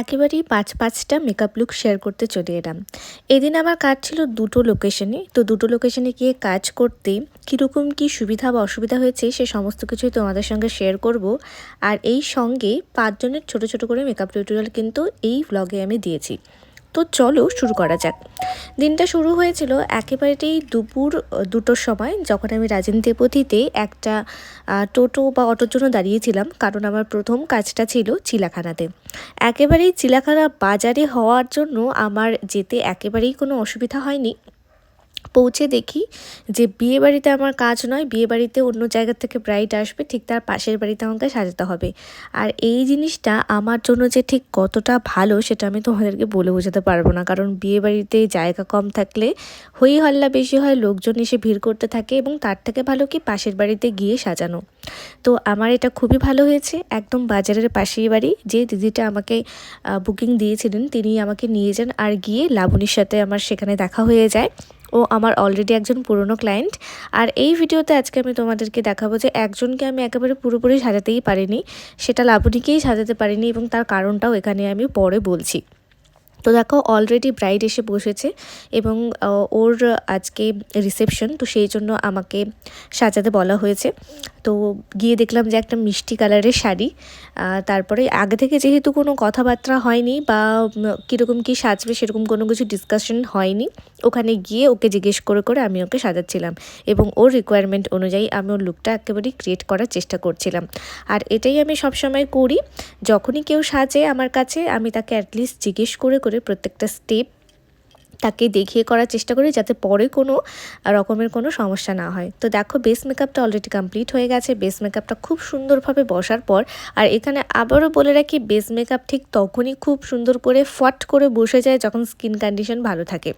একেবারেই পাঁচ পাঁচটা মেকআপ লুক শেয়ার করতে চলে এলাম। এদিন আমার কাজ ছিল দুটো লোকেশনে তো দুটো লোকেশনে গিয়ে কাজ করতে কীরকম কি সুবিধা বা অসুবিধা হয়েছে সে সমস্ত কিছুই তোমাদের সঙ্গে শেয়ার করব। আর এই সঙ্গে পাঁচজনের ছোট ছোট করে মেকআপ টিউটোরিয়াল কিন্তু এই ব্লগে আমি দিয়েছি। তো চলো শুরু করা যাক। দিনটা শুরু হয়েছিল একেবারেই দুপুর দুটোর সময় যখন আমি রাজেন দেবতীতে একটা টোটো বা অটোর জন্য দাঁড়িয়েছিলাম, কারণ আমার প্রথম কাজটা ছিল চিলাখানাতে। একেবারেই চিলাখানা বাজারে হওয়ার জন্য আমার যেতে একেবারেই কোনো অসুবিধা হয়নি। পৌঁছে দেখি যে বিয়ে বাড়িতে আমার কাজ নয় বিয়ে বাড়িতে অন্য জায়গা থেকে ব্রাইড আসবে, ঠিক তার পাশের বাড়িতে আমাকে সাজাতে হবে। আর এই জিনিসটা আমার জন্য যে ঠিক কতটা ভালো সেটা আমি তোমাদেরকে বলে বোঝাতে পারব না। কারণ বিয়ে বাড়িতে জায়গা কম থাকলে হই হল্লা বেশি হয়, লোকজন এসে ভিড় করতে থাকে এবং তার থেকে ভালো কি পাশের বাড়িতে গিয়ে সাজানো। তো আমার এটা খুবই ভালো হয়েছে। একদম বাজারের পাশেই বাড়ি। যে দিদিটা আমাকে বুকিং দিয়েছিলেন তিনি আমাকে নিয়ে যান আর গিয়ে লাবণীর সাথে আমার সেখানে দেখা হয়ে যায়। ও আমার অলরেডি একজন পুরনো ক্লায়েন্ট আর এই ভিডিওতে আজকে আমি তোমাদেরকে দেখাবো যে একজনকে আমি একেবারে পুরোপুরি সাজাতেই পারিনি, সেটা লাবণীকেই সাজাতে পারিনি এবং তার কারণটাও এখানে আমি পরে বলছি। তো দেখো অলরেডি ব্রাইড এসে বসেছে এবং ওর আজকে রিসেপশন তো সেই জন্য আমাকে সাজাতে বলা হয়েছে। তো গিয়ে দেখলাম যে একটা মিষ্টি কালারের শাড়ি তারপরে আগে থেকে যেহেতু কোনো কথাবার্তা হয়নি বা কীরকম কী সাজবে সেরকম কোনো কিছু ডিসকাশন হয়নি, ওখানে গিয়ে ওকে জিজ্ঞেস করে করে আমি ওকে সাজাচ্ছিলাম এবং ওর রিকোয়ারমেন্ট অনুযায়ী আমি ওর লুকটা একেবারেই ক্রিয়েট করার চেষ্টা করছিলাম। আর এটাই আমি সবসময় করি, যখনই কেউ সাজে আমার কাছে, আমি তাকে অ্যাটলিস্ট জিজ্ঞেস করে করে প্রত্যেকটা স্টেপ তাকে দেখিয়ে করার চেষ্টা করি যাতে পরে কোনো রকমের কোনো সমস্যা না হয়। তো দেখো বেস মেকআপটা অলরেডি কমপ্লিট হয়ে গেছে। বেস মেকআপটা খুব সুন্দরভাবে বসার পর, আর এখানে আবারও বলে রাখি বেস মেকআপ ঠিক তখনই খুব সুন্দর করে ফট করে বসে যায় যখন স্কিন কন্ডিশন ভালো থাকে।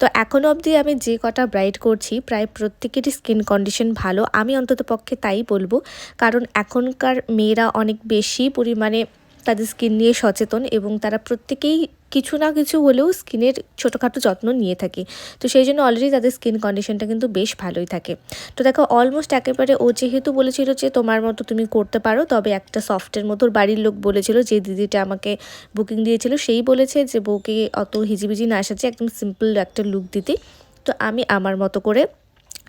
তো এখনও অবধি আমি যে কটা ব্রাইট করছি, প্রায় প্রত্যেকেরই স্কিন কন্ডিশন ভালো। আমি অন্তত পক্ষে তাই বলব। কারণ এখনকার মেয়েরা অনেক বেশি পরিমাণে তাদের স্কিন নিয়ে সচেতন এবং তারা প্রত্যেকেই কিছু না কিছু হলেও স্কিনের ছোটোখাটো যত্ন নিয়ে থাকে। তো সেই জন্য অলরেডি তাদের স্কিন কন্ডিশনটা কিন্তু বেশ ভালোই থাকে। তো দেখো অলমোস্ট একেবারে ও যেহেতু বলেছিল যে তোমার মতো তুমি করতে পারো, তবে একটা সফটের মতো বাড়ির লোক বলেছিল, যে দিদিটা আমাকে বুকিং দিয়েছিল, সেই বলেছে যে বউকে অত হিজিবিজি না সাজে একদম সিম্পল একটা লুক দিতে। তো আমি আমার মতো করে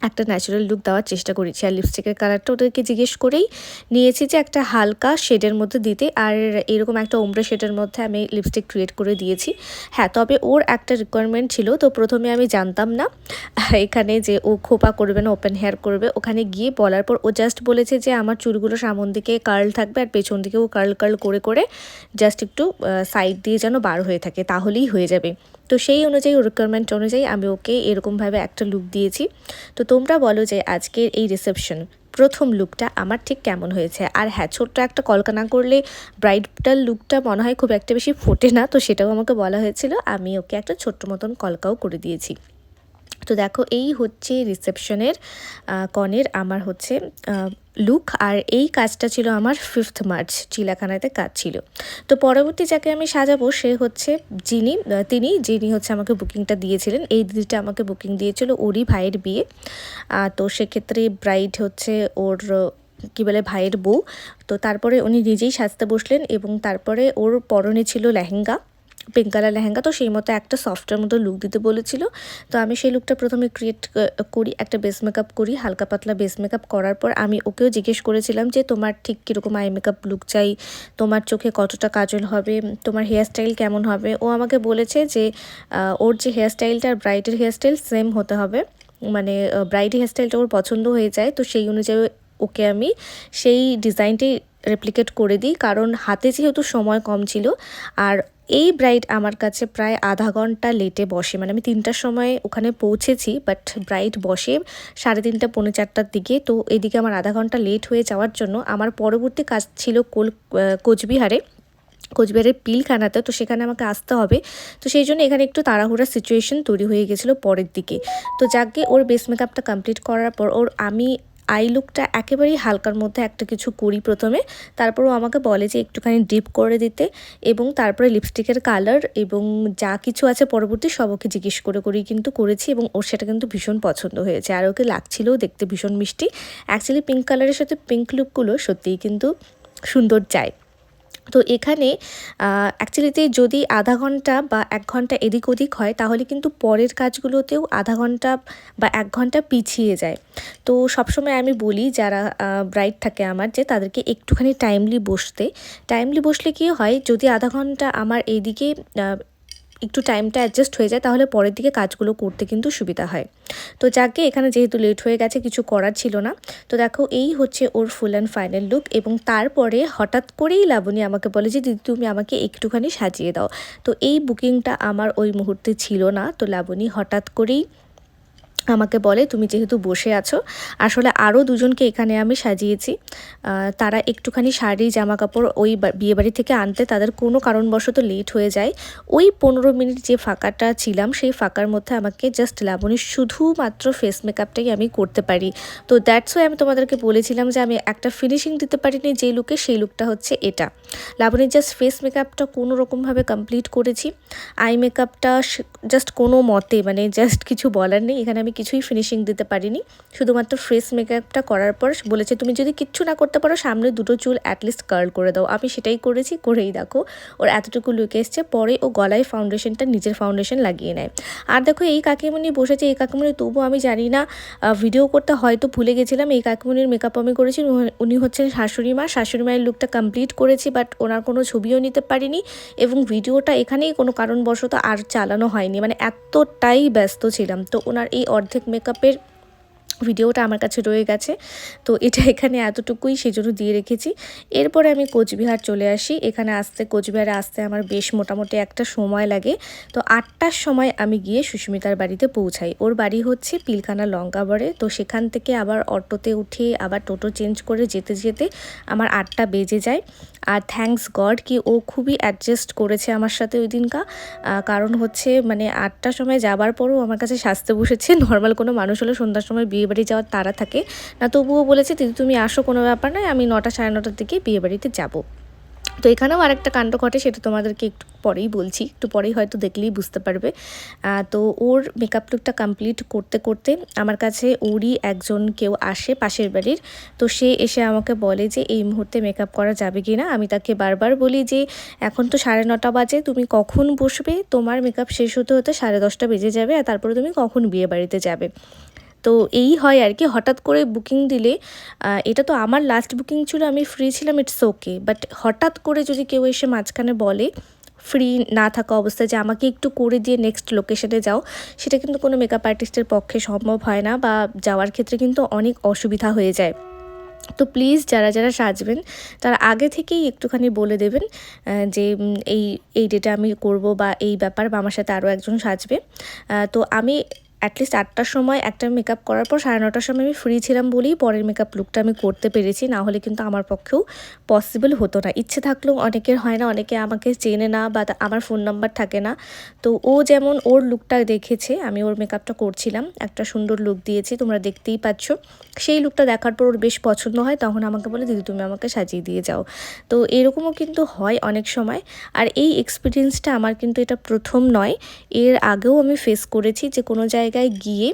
একটা ন্যাচারাল লুক দেওয়ার চেষ্টা করেছি। আর লিপস্টিকের কালারটা ওদেরকে জিজ্ঞেস করেই নিয়েছি যে একটা হালকা শেডের মধ্যে দিতে। আর এরকম একটা ওমরা শেডের মধ্যে আমি লিপস্টিক ক্রিয়েট করে দিয়েছি। হ্যাঁ তবে ওর একটা রিকোয়ারমেন্ট ছিল, তো প্রথমে আমি জানতাম না। এখানে যে ও খোপা করবে না ওপেন হেয়ার করবে, ওখানে গিয়ে বলার পর ও জাস্ট বলেছে যে আমার চুলগুলো সামন দিকে কার্ল থাকবে আর পেছন দিকেও কার্ল কার্ল করে করে জাস্ট একটু সাইড দিয়ে যেন বার হয়ে থাকে, তাহলেই হয়ে যাবে। তো সেই অনুযায়ী রিকোয়ারমেন্ট অনুযায়ী আমি ওকে এরকমভাবে একটা লুক দিয়েছি। তো তোমরা বলো যে আজকের এই রিসেপশন প্রথম লুকটা আমার ঠিক কেমন হয়েছে? আর হ্যাঁ ছোট্ট একটা কলকানা করলে ব্রাইডটার লুকটা মনে হয় খুব একটা বেশি ফোটে না, তো সেটাও আমাকে বলা হয়েছিল। আমি ওকে একটা ছোট্ট মতন কলকাও করে দিয়েছি। তো দেখো, এই হচ্ছে রিসেপশনের কনের আমার হচ্ছে লুক আর এই কাজটা ছিল আমার ফিফথ মার্চ চিলাখানাতে কাজ ছিল। তো পরবর্তী যাকে আমি সাজাবো সে হচ্ছে যিনি তিনি, যিনি হচ্ছে আমাকে বুকিংটা দিয়েছিলেন। এই দিদিটা আমাকে বুকিং দিয়েছিল ওরই ভাইয়ের বিয়ে। তো সেক্ষেত্রে ব্রাইড হচ্ছে ওর, কী বলে, ভাইয়ের বউ। তো তারপরে উনি নিজেই সাজতে বসলেন এবং তারপরে ওর পরনে ছিল লেহেঙ্গা। পিঙ্ক কালার লেহেঙ্গা, তো সেই মতো একটা সফটের মতো লুক দিতে বলেছিল। তো আমি সেই লুকটা প্রথমে ক্রিয়েট করি, একটা বেস মেকআপ করি, হালকা পাতলা বেস মেকআপ করার পর আমি ওকেও জিজ্ঞেস করেছিলাম যে, তোমার ঠিক কীরকম আই মেকআপ লুক চাই? তোমার চোখে কতটা কাজল হবে? তোমার হেয়ারস্টাইল কেমন হবে? ও আমাকে বলেছে যে ওর যে হেয়ারস্টাইলটা আর ব্রাইটের হেয়ারস্টাইল সেম হতে হবে। মানে ব্রাইডের হেয়ারস্টাইলটা ওর পছন্দ হয়ে যায়, তো সেই অনুযায়ী ওকে আমি সেই ডিজাইনটি রেপ্লিকেট করে দিই। কারণ হাতে যেহেতু সময় কম ছিল, আর এই ব্রাইড আমার কাছে প্রায় আধা ঘণ্টা লেটে বসে। মানে আমি তিনটার সময় ওখানে পৌঁছেছি বাট ব্রাইড বসে সাড়ে তিনটা, পৌনে চারটার দিকে। তো এদিকে আমার আধা ঘণ্টা লেট হয়ে যাওয়ার জন্য আমার পরবর্তী কাজ ছিল কোল কোচবিহারে। কোচবিহারের পিলখানাতে, তো সেখানে আমাকে আসতে হবে। তো সেই জন্য এখানে একটু তাড়াহুড়া সিচুয়েশন তৈরি হয়ে গেছিল পরের দিকে। তো যাকে ওর বেস মেকআপটা কমপ্লিট করার পর, ওর আমি আই লুকটা একেবারেই হালকার মধ্যে একটা কিছু করি প্রথমে। তারপরও আমাকে বলে যে একটুখানি ডিপ করে দিতে এবং তারপরে লিপস্টিকের কালার এবং যা কিছু আছে পরবর্তী সব ওকে জিজ্ঞেস করে, করেই কিন্তু করেছি এবং ওর সেটা কিন্তু ভীষণ পছন্দ হয়েছে। আর ওকে লাগছিলও দেখতে ভীষণ মিষ্টি। অ্যাকচুয়ালি পিঙ্ক কালারের সাথে পিঙ্ক লুকগুলো সত্যিই কিন্তু সুন্দর যায় তো এখানে অ্যাকচুয়ালিতে যদি আধা ঘণ্টা বা এক ঘণ্টা এদিক ওদিক হয়, তাহলে কিন্তু পরের কাজগুলোতেও আধা ঘণ্টা বা এক ঘণ্টা পিছিয়ে যায়। তো সবসময় আমি বলি, যারা ব্রাইট থাকে আমার, যে তাদেরকে একটুখানি টাইমলি বসতে। টাইমলি বসলে কি হয়, যদি আধা ঘণ্টা আমার এইদিকে একটু টাইমটা অ্যাডজাস্ট হয়ে যায়, তাহলে পরের দিকে কাজগুলো করতে কিন্তু সুবিধা হয়। তো যাকে এখানে যেহেতু লেট হয়ে গেছে, কিছু করার ছিল না। তো দেখো, এই হচ্ছে ওর ফুল অ্যান্ড ফাইনাল লুক এবং তারপরে হঠাৎ করেই লাবণী আমাকে বলে যে, দিদি, তুমি আমাকে একটুখানি সাজিয়ে দাও। তো এই বুকিংটা আমার ওই মুহূর্তে ছিল না। তো লাবণী হঠাৎ করেই আমাকে বলে, তুমি যেহেতু বসে আছো, আসলে আরও দুজনকে এখানে আমি সাজিয়েছি। তারা একটুখানি শাড়ি জামা কাপড় ওই বিয়েবাড়ি থেকে আনতে তাদের কোনো কারণবশত লেট হয়ে যায়। ওই পনেরো মিনিট যে ফাঁকাটা ছিলাম, সেই ফাঁকার মধ্যে আমাকে জাস্ট লাবণী শুধুমাত্র ফেস মেকআপটাই আমি করতে পারি। তো দ্যাটস ওয়াই আমি তোমাদেরকে বলেছিলাম যে আমি একটা ফিনিশিং দিতে পারিনি যেই লুকে সেই লুকটা হচ্ছে এটা। লাবণীর জাস্ট ফেস মেকআপটা কোনো রকমভাবে কমপ্লিট করেছি। আই মেকআপটা জাস্ট কোনো মতে মানে জাস্ট কিছু বলার নেই। এখানে আমি কিছুই ফিনিশিং দিতে পারিনি। শুধুমাত্র ফ্রেশ মেকআপটা করার পর বলেছে, তুমি যদি কিচ্ছু না করতে পারো, সামনে দুটো চুল অ্যাটলিস্ট কার্ল করে দাও। আমি সেটাই করেছি, করেই দেখো, ওর এতটুকু লুকে এসছে। পরে ও গলায় ফাউন্ডেশনটা নিজের ফাউন্ডেশন লাগিয়ে নেয়। আর দেখো, এই কাকিমণি বসেছে। এই কাকিমণি তবু আমি জানি না ভিডিও করতে হয়তো ভুলে গেছিলাম। এই কাকিমণির মেকআপ আমি করেছি। উনি হচ্ছেন শাশুড়ি মা। শাশুড়ি মায়ের লুকটা কমপ্লিট করেছি বাট ওনার কোনো ছবিও নিতে পারিনি এবং ভিডিওটা এখানেই কোনো কারণবশত আর চালানো হয়নি। মানে এতটাই ব্যস্ত ছিলাম। তো ওনার এই অর্ধেক মেকআপের ভিডিওটা আমার কাছে রয়ে গেছে। তো এটা এখানে এতটুকুই সেই জন্য দিয়ে রেখেছি। এরপরে আমি কোচবিহার চলে আসি। এখানে আসতে, কোচবিহারে আসতে আমার বেশ মোটামুটি একটা সময় লাগে। তো আটটার সময় আমি গিয়ে সুস্মিতার বাড়িতে পৌঁছাই। ওর বাড়ি হচ্ছে পিলখানা লঙ্কাবরে তো সেখান থেকে আবার অটোতে উঠে আবার টোটো চেঞ্জ করে যেতে যেতে আমার আটটা বেজে যায়। আর থ্যাংকস গড কি ও খুবই অ্যাডজাস্ট করেছে আমার সাথে ওই দিনকা কারণ হচ্ছে মানে আটটার সময় যাবার পরও আমার কাছে সাজতে বসেছে। নর্মাল কোনো মানুষ হলে সন্ধ্যার সময় বিয়ে বাড়ি যাওয়ার তারা থাকে। না, তবুও বলেছে, দিদি, তুমি আসো, কোনো ব্যাপার নয়, আমি নটা সাড়ে নটার দিকে বিয়ে বাড়িতে যাব। তো এখানেও আরেকটা কাণ্ড ঘটে, সেটা তোমাদেরকে একটু পরেই বলছি। একটু পরেই হয়তো দেখলেই বুঝতে পারবে। তো ওর মেকআপ লুকটা কমপ্লিট করতে করতে আমার কাছে ওরই একজন কেউ আসে পাশের বাড়ির। তো সে এসে আমাকে বলে যে, এই মুহূর্তে মেকআপ করা যাবে কি না? আমি তাকে বারবার বলি যে, এখন তো সাড়ে নটা বাজে, তুমি কখন বসবে? তোমার মেকআপ শেষ হতে হতে সাড়ে দশটা বেজে যাবে, আর তারপরে তুমি কখন বিয়ে বাড়িতে যাবে? তো এই হয় আর কি, হঠাৎ করে বুকিং দিলে এটা তো আমার লাস্ট বুকিং ছিল, আমি ফ্রি ছিলাম ইটস ওকে বাট হঠাৎ করে যদি কেউ এসে মাঝখানে বলে ফ্রি না থাকা অবস্থায় যে আমাকে একটু করে দিয়ে নেক্সট লোকেশনে যাও, সেটা কিন্তু কোনো মেকআপ আর্টিস্টের পক্ষে সম্ভব হয় না বা যাওয়ার ক্ষেত্রে কিন্তু অনেক অসুবিধা হয়ে যায়। তো প্লিজ যারা যারা সাজবেন, তারা আগে থেকেই একটুখানি বলে দেবেন যে এই এই ডেটা আমি করব বা এই ব্যাপার বা আমার সাথে আরও একজন সাজবে। তো আমি অ্যাটলিস্ট আটটার সময় একটা মেকআপ করার পর সাড়ে নটার সময় আমি ফ্রি ছিলাম বলেই পরের মেকআপ লুকটা আমি করতে পেরেছি। না হলে কিন্তু আমার পক্ষেও পসিবল হতো না। ইচ্ছে থাকলেও অনেকের হয় না, অনেকে আমাকে চেনে না বা আমার ফোন নাম্বার থাকে না। তো ও যেমন ওর লুকটা দেখেছে, আমি ওর মেকআপটা করছিলাম। একটা সুন্দর লুক দিয়েছি, তোমরা দেখতেই পাচ্ছ। সেই লুকটা দেখার পর ওর বেশ পছন্দ হয়, তখন আমাকে বলে, দিদি, তুমি আমাকে সাজিয়ে দিয়ে যাও। তো এরকমও কিন্তু হয় অনেক সময়। আর এই এক্সপিরিয়েন্সটা আমার কিন্তু এটা প্রথম নয়। এর আগেও আমি ফেস করেছি যে কোনো জায়গায় জায়গায় গিয়ে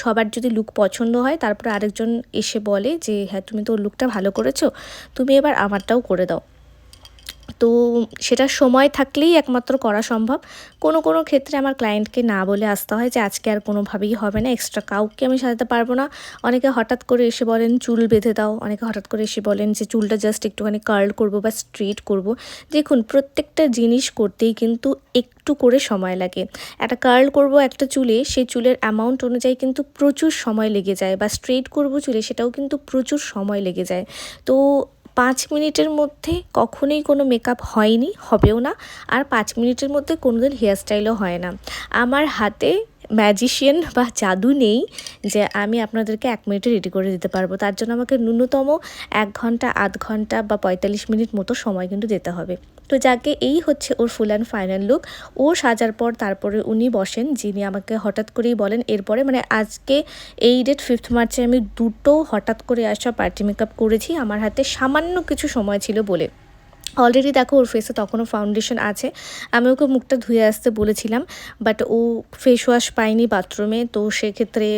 সবার যদি লুক পছন্দ হয়, তারপর আরেকজন এসে বলে যে হ্যাঁ তুমি তো লুকটা ভালো করেছ, তুমি এবার আমারটাও করে দাও। তো সেটা সময় থাকলেই একমাত্র করা সম্ভব। কোনো কোনো ক্ষেত্রে আমার ক্লায়েন্টকে না বলে আসতে হয় যে, আজকে আর কোনোভাবেই হবে না এক্সট্রা কাউকে আমি সাজাতে পারব না। অনেকে হঠাৎ করে এসে বলেন, চুল বেঁধে দাও। অনেকে হঠাৎ করে এসে বলেন যে, চুলটা জাস্ট একটুখানি কার্ল করব বা স্ট্রেট করব। দেখুন, প্রত্যেকটা জিনিস করতেই কিন্তু একটু করে সময় লাগে। একটা কার্ল করব একটা চুলে, সেই চুলের অ্যামাউন্ট অনুযায়ী কিন্তু প্রচুর সময় লেগে যায় বা স্ট্রেট করব চুলে, সেটাও কিন্তু প্রচুর সময় লেগে যায়। তো পাঁচ মিনিটের মধ্যে কখনোই কোনো মেকআপ হয়নি, হবেও না। আর পাঁচ মিনিটের মধ্যে কোনো দিন হেয়ারস্টাইলও হয় না। আমার হাতে ম্যাজিশিয়ান বা জাদু নেই যে আমি আপনাদেরকে এক মিনিটে রেডি করে দিতে পারব। তার জন্য আমাকে ন্যূনতম এক ঘণ্টা, আধ ঘণ্টা বা পঁয়তাল্লিশ মিনিট মতো সময় কিন্তু দিতে হবে। তো যাকে এই হচ্ছে ওর ফুল অ্যান্ড ফাইনাল লুক ও সাজার পর তারপরে উনি বসেন, যিনি আমাকে হঠাৎ করেই বলেন, এরপরে মানে আজকে এই ডেট ফিফথ মার্চে আমি দুটো হঠাৎ করে আসা পার্টি মেকআপ করেছি। আমার হাতে সামান্য কিছু সময় ছিল বলে। অলরেডি দেখো, ওর ফেসে তখনও ফাউন্ডেশন আছে। আমি ওকে মুখটা ধুয়ে আসতে বলেছিলাম বাট ও ফেস ওয়াশ পায়নি বাথরুমে তো সেক্ষেত্রে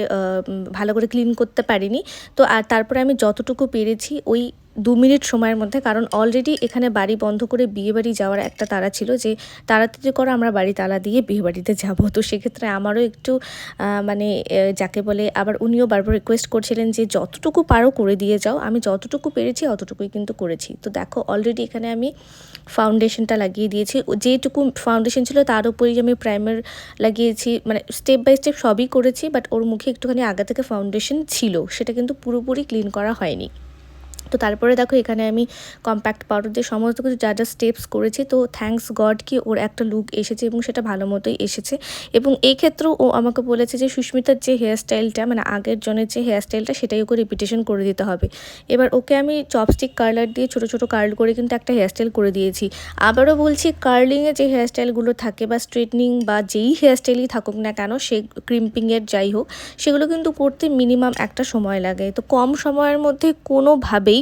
ভালো করে ক্লিন করতে পারিনি। তো আর তারপরে আমি যতটুকু পেরেছি, ওই দু মিনিট সময়ের মধ্যে, কারণ অলরেডি এখানে বাড়ি বন্ধ করে বিয়ে বাড়ি যাওয়ার একটা তারা ছিল যে, তাড়াতাড়ি করে আমরা বাড়ি তালা দিয়ে বিয়ে বাড়িতে যাব। তো সেক্ষেত্রে আমারও একটু মানে যাকে বলে, আবার উনিও বারবার রিকোয়েস্ট করছিলেন যে, যতটুকু পারো করে দিয়ে যাও, আমি যতটুকু পেরেছি, অতটুকুই কিন্তু করেছি। তো দেখো অলরেডি এখানে আমি ফাউন্ডেশনটা লাগিয়ে দিয়েছি। যেটুকু ফাউন্ডেশন ছিল, তার উপরেই আমি প্রাইমার লাগিয়েছি মানে স্টেপ বাই স্টেপ সবই করেছি বাট ওর মুখে একটুখানি আগে থেকে ফাউন্ডেশন ছিল, সেটা কিন্তু পুরোপুরি ক্লিন করা হয়নি। তো তারপরে দেখো এখানে আমি কম্প্যাক্ট পাউডার দিয়ে সমস্ত কিছু যা যা স্টেপস করেছি, তো থ্যাঙ্কস গড কি ওর একটা লুক এসেছে এবং সেটা ভালো মতোই এসেছে। এবং এই ক্ষেত্রেও ও আমাকে বলেছে যে সুস্মিতার যে হেয়ার স্টাইলটা মানে আগের জনের যে হেয়ার স্টাইলটা সেটাই ওকে রিপিটেশন করে দিতে হবে। এবার ওকে আমি চপস্টিক কার্লার দিয়ে ছোটো ছোটো কার্ল করে কিন্তু একটা হেয়ার স্টাইল করে দিয়েছি। আবারও বলছি কার্লিংয়ে যে হেয়ার স্টাইলগুলো থাকে বা স্ট্রেটনিং বা যেই হেয়ার স্টাইলই থাকুক না কেন, সে ক্রিম্পিংয়ের যাই হোক, সেগুলো কিন্তু করতে মিনিমাম একটা সময় লাগে। তো কম সময়ের মধ্যে কোনোভাবেই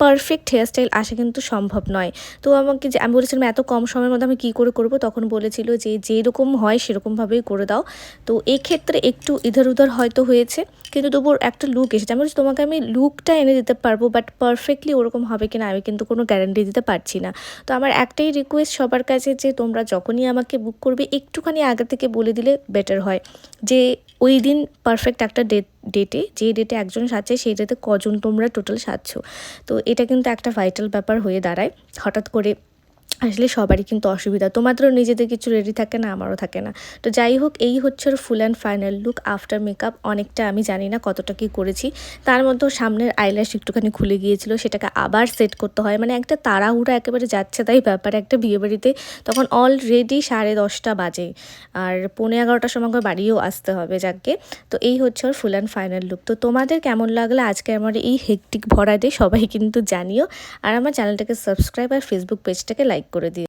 পারফেক্ট হেয়ারস্টাইল আসা কিন্তু সম্ভব নয়। তো আমাকে যে, আমি বলেছিলাম এত কম সময়ের মধ্যে আমি কী করে করব, তখন বলেছিল যে, যেরকম হয় সেরকমভাবেই করে দাও। তো এক্ষেত্রে একটু ইধার উধার হয়তো হয়েছে, কিন্তু তবুও একটা লুক এসেছে। আমি তোমাকে আমি লুকটা এনে দিতে পারব বাট পারফেক্টলি ওরকম হবে কিনা আমি কিন্তু কোনো গ্যারান্টি দিতে পারছি না। তো আমার একটাই রিকোয়েস্ট সবার কাছে যে, তোমরা যখনই আমাকে বুক করবে, একটুখানি আগে থেকে বলে দিলে বেটার হয়। যে, ওই দিন পারফেক্ট একটা ডেট ডেটে যে ডেটে একজন সাজছে সেই ডেটে কজন তোমরা টোটাল সাজছো। তো এটা কিন্তু একটা ভাইটাল ব্যাপার হয়ে দাঁড়ায়। হঠাৎ করে আসলে সবারই কিন্তু অসুবিধা। তোমাদেরও নিজেদের কিছু রেডি থাকে না, আমারও থাকে না। তো যাই হোক, এই হচ্ছে ওর full and final look after makeup অনেকটা আমি জানি না কতটা কি করেছি। তার মধ্যেও সামনের আইল্যাশ একটুখানি খুলে গিয়েছিল, সেটাকে আবার সেট করতে হয়। মানে একটা তাড়াহুড়া একেবারে যাচ্ছে তাই ব্যাপার একটা বিয়েবাড়িতে। তখন অলরেডি সাড়ে দশটা বাজে। আর পৌনে এগারোটার সময় বাড়িও আসতে হবে যাকে। তো এই হচ্ছে ওর ফুল অ্যান্ড ফাইনাল লুক তো তোমাদের কেমন লাগল? আজকে আমার এই হেকটিক ভরা দিয়ে সবাই কিন্তু জানিও। আর আমার চ্যানেলটাকে সাবস্ক্রাইব আর ফেসবুক পেজটাকে লাইক করে দিও